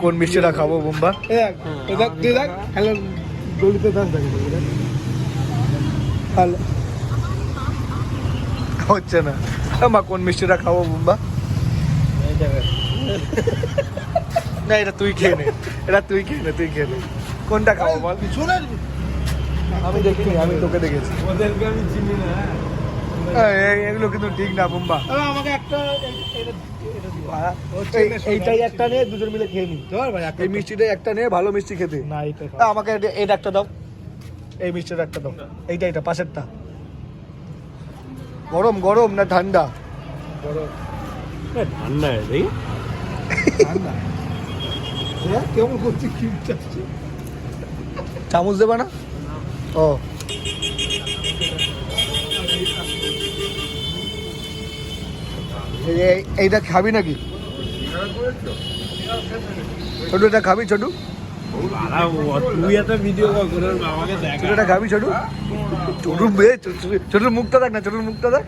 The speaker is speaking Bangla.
কোন মিষ্টিটা খাব বুম্বা? হচ্ছে না। মা কোন মিষ্টিটা খাব বুম্বা? না এটা তুই খেয়ে নে। এটা তুই খেয়ে নে তুই খেয়ে নে। কোনটা খাব বল? আমি দেখিনি আমি তোকে দেখেছি। ওদেরকে আমি চিনি না। এগুলো কিন্তু ঠিক না বুম্বা। আমাকে একটা এই-। এইটাই একটা নিয়ে দুজন মিলে খেয়ে নি। ধর ভাই একটা এই মিষ্টিটাই একটা নিয়ে ভালো মিষ্টি খেতে। না আ, আমাকে এটা- এটা একটা দাও। এই মিষ্টিটা একটা দাও। এইটা এটা পাশেরটা। গরম গরম না ঠান্ডা? ঠান্ডা দেখি ঠান্ডা। কেমন করছে চামচ দেবা না? ও। এইটা খাবি নাকি? ছোটু, এটা খাবি ছোটু? ছোটু এটা খাবি ছোটু? ছোটুর মুখটা দেখ না, ছোটুর মুখটা দেখ।